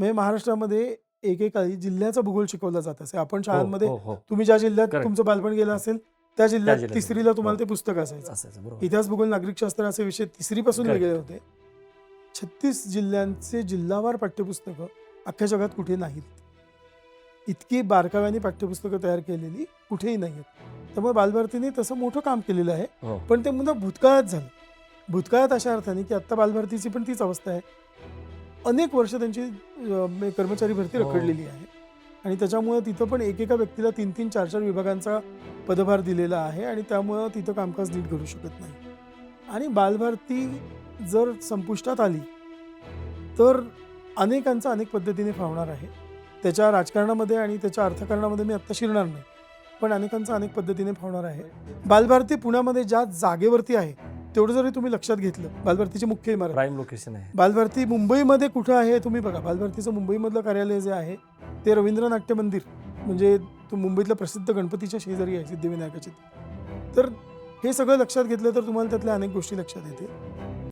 म्हणजे महाराष्ट्रामध्ये एकेकाळी जिल्ह्याचा भूगोल शिकवला जात असे आपण हो, शाळांमध्ये हो, हो. तुम्ही ज्या जिल्ह्यात Correct. तुमचं बालपण गेलं असेल त्या जिल्ह्यात जिल्ह्यात. तिसरीला तुम्हाला. ते पुस्तक असायचं असायचं बरोबर इतिहास भूगोल नागरिकशास्त्र असे विषय तिसरीपासून Correct. वेगळे होते छत्तीस जिल्ह्यांचे जिल्हावार पाठ्यपुस्तकं अख्ख्या जगात कुठे नाहीत इतकी बारकाव्याने पाठ्यपुस्तकं तयार केलेली कुठेही नाही आहेत त्यामुळे बालभारतीने तसं मोठं काम केलेलं आहे हो पण ते मुलं भूतकाळात झालं भूतकाळात अशा अर्थाने की आत्ता बालभारतीची पण तीच अवस्था आहे अनेक वर्ष त्यांची कर्मचारी भरती हो. रखडलेली आहे. आणि त्याच्यामुळं तिथं पण एकेका व्यक्तीला तीन तीन चार चार विभागांचा पदभार दिलेला आहे आणि त्यामुळं तिथं कामकाज नीट घडू शकत नाही. आणि बालभारती जर संपुष्टात आली तर अनेकांचा अनेक पद्धतीने फावणार आहे. त्याच्या राजकारणामध्ये आणि त्याच्या अर्थकारणामध्ये मी आत्ता शिरणार नाही पण अनेकांचा अनेक पद्धतीने फावणार आहे. बालभारती पुण्यामध्ये ज्या जागेवरती आहे तेवढं जरी तुम्ही लक्षात घेतलं बालभारतीची मुख्य इमारत. प्राईम लोकेशन आहे. बालभारती मुंबईमध्ये कुठं आहे तुम्ही बघा. बालभारतीचं मुंबईमधलं कार्यालय जे आहे ते रवींद्र नाट्य मंदिर. म्हणजे तो मुंबईतलं प्रसिद्ध गणपतीच्या शेजारी आहे सिद्धिविनायकाचे. तर हे सगळं लक्षात घेतलं तर तुम्हाला त्यातल्या अनेक गोष्टी लक्षात येतील.